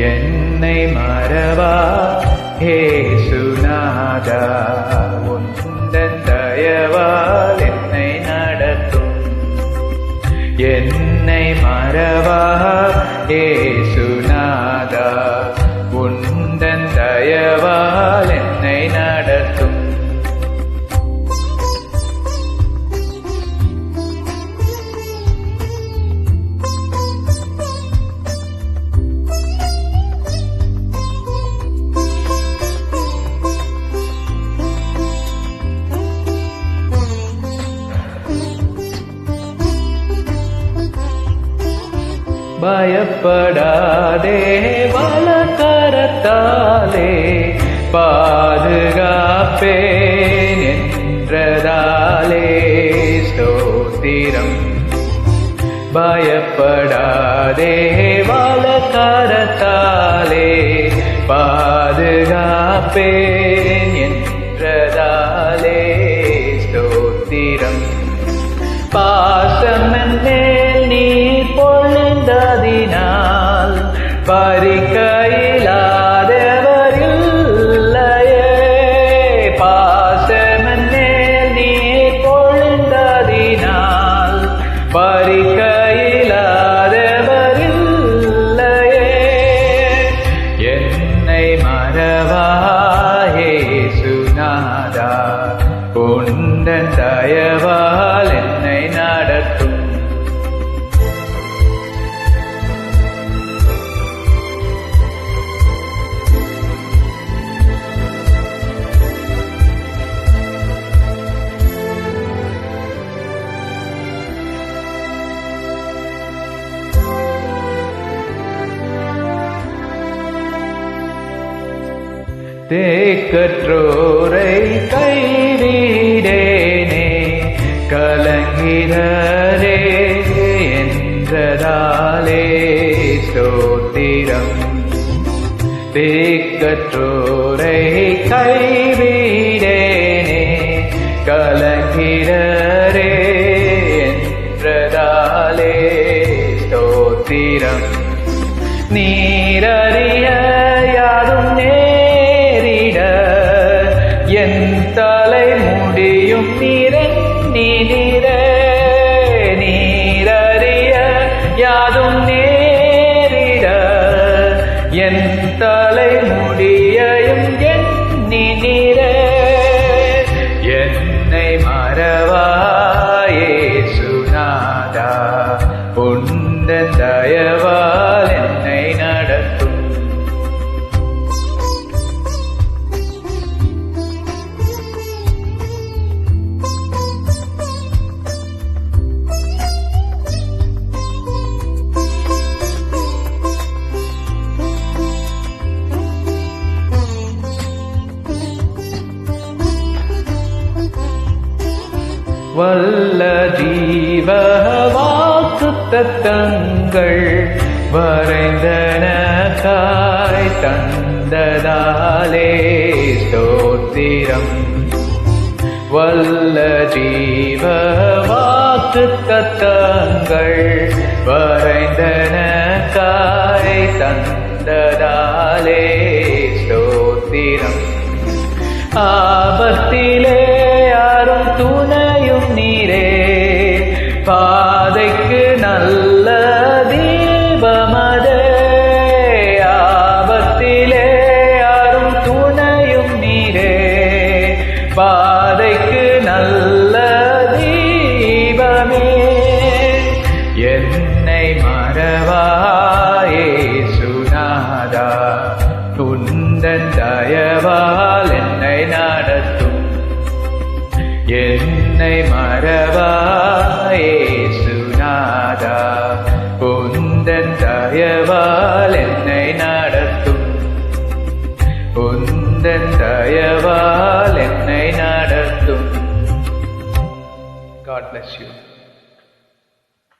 என்னை மறவா? ஹே ஏசுநாதா உந்தன் தயவா? பயப்படாதே வலக்கரத்தாலே பாதுகாப்பேன் என்றதாலே. ஸ்தோத்திரம். பயப்படாதே வலக்கரத்தாலே பாதுகாப்பேன் என்றதாலே. ஸ்தோத்திரம். பறிக்கையிலாதவரில்லையே பாசமென்னேல் நீ பொழிந்ததினால் பறிக்கையிலாதவரில்லையே என்னை மறவாயே சுனாதா உந்தன் தயவால் என்னை நான் தேக்கற்றோரை கைவிடேனே கலங்கிறரே என்றதாலே ஸ்தோத்திரம். தேக்கற்றோரை கைவிடேனே கலங்கிறரே என்றதாலே ஸ்தோத்திரம். நீரறிய என் தலை முடியும் நீரே நீரறிய யாதும் நேரிட. என் தலை முடியையும் எண்ணினீரே என்னை வல்ல ஜீவ வாக்கு தத்தங்கள் வரைந்தன காய் தந்ததாலே ஸ்தோத்திரம். வல்ல ஜீவ வாக்கு தத்தங்கள் வரைந்தன காய் தந்ததாலே ஸ்தோத்திரம். ஆபத்திலே யாரும் துணை பாதைக்கு நல்ல தீபமதே ஆபத்திலே யாரும் துணையும் நீரே. பாதைக்கு நல்ல தீபமே. என்னை மறவாயே சுனாதா துந்தன் தயவால் என்னை நடத்தும். என்னை மறவா சுனாதா உந்தன் தயவால் என்னை நடத்தும் உந்தன் தயவால் என்னை நடத்தும் God bless you.